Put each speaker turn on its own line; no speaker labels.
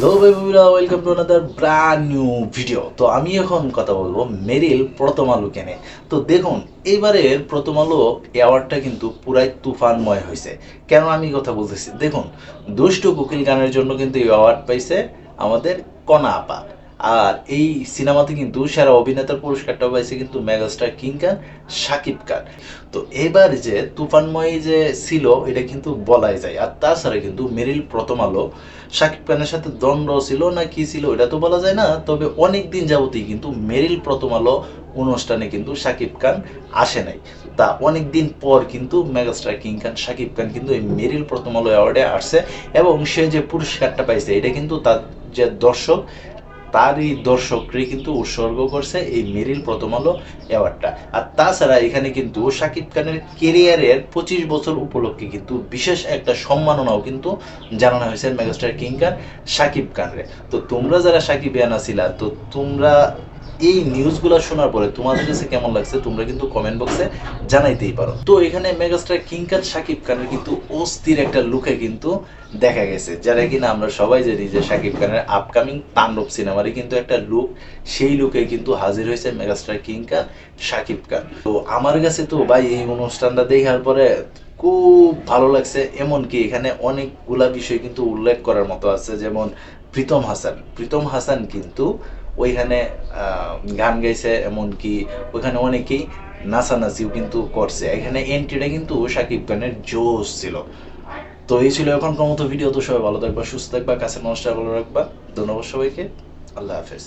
Hello বেবিরা welcome to another brand new video তো আমি এখন কথা বলব মেরিল প্রথম আলো কেনে। তো দেখুন এবারের প্রথম আলো অ্যাওয়ার্ডটা কিন্তু পুরাই তুফানময় হয়েছে। কেন আমি কথা বলতেছি? দেখুন, দুষ্টু কোকিল গানের জন্য কিন্তু এই অ্যাওয়ার্ড পাইছে আমাদের কনা আপা। আর এই সিনেমাতে কিন্তু সেরা অভিনেতার পুরস্কারটা পাইছে কিন্তু মেগাস্টার কিং খান, শাকিব খান। তো এবার যে তুফানময় যে ছিল, এটা কিন্তু বলাই যায়। আর তাছাড়া কিন্তু মেরিল প্রথম আলো, শাকিব খানের সাথে দ্বন্দ্ব ছিল না কি ছিল, এটা তো বলা যায় না। তবে অনেক দিন যাবতই কিন্তু মেরিল প্রথম আলো অনুষ্ঠানে কিন্তু শাকিব খান আসে নাই। তা অনেক দিন পর কিন্তু মেগাস্টার কিং খান, শাকিব খান কিন্তু এই মেরিল প্রথম আলো অ্যাওয়ার্ডে আসছে এবং সে যে পুরস্কারটা পাইছে, এটা কিন্তু তার যে দর্শক তারই দর্শকরে কিন্তু উৎসর্গ করছে এই মেরিল প্রথম আলো অ্যাওয়ার্ডটা আর তাছাড়া এখানে কিন্তু শাকিব খানের কেরিয়ারের পঁচিশ বছর উপলক্ষে কিন্তু বিশেষ একটা সম্মাননাও কিন্তু জানানো হয়েছে মেগাস্টার কিং খান শাকিব খানরে। তো তোমরা যারা শাকিব ইয়ানা ছিলা তো তোমরা এই নিউজগুলো শোনার পরে তোমাদের কাছে কেমন লাগছে? তোমরা কিন্তু কমেন্ট বক্সে জানাইতেই পারো। তো এখানে মেগাস্টার কিং খান শাকিব খানের কিন্তু অস্থির একটা লুকে কিন্তু দেখা গেছে, যারা কিনা আমরা সবাই জানি যে শাকিব খানের আপকামিং তাণ্ডব সিনেমারই কিন্তু একটা লুক, সেই লুকে কিন্তু হাজির হয়েছে মেগাস্টার কিং খান শাকিব খান। তো আমার কাছে তো ভাই এই অনুষ্ঠানটা দেখার পরে খুব ভালো লাগছে, এমনকি এখানে অনেকগুলা বিষয় কিন্তু উল্লেখ করার মতো আছে, যেমন প্রীতম হাসান। প্রীতম হাসান কিন্তু ওইখানে গান গাইছে, এমনকি ওইখানে অনেকেই নাচানাচিও কিন্তু করছে। এখানে এন্ট্রিটা কিন্তু সাকিব খানের জোশ ছিল। তো এই ছিল এখনকার মতো ভিডিও তো সবাই ভালো থাকবা, সুস্থ থাকবা কাছে মানুষটা ভালো রাখবা। ধন্যবাদ সবাইকে। আল্লাহ হাফেজ।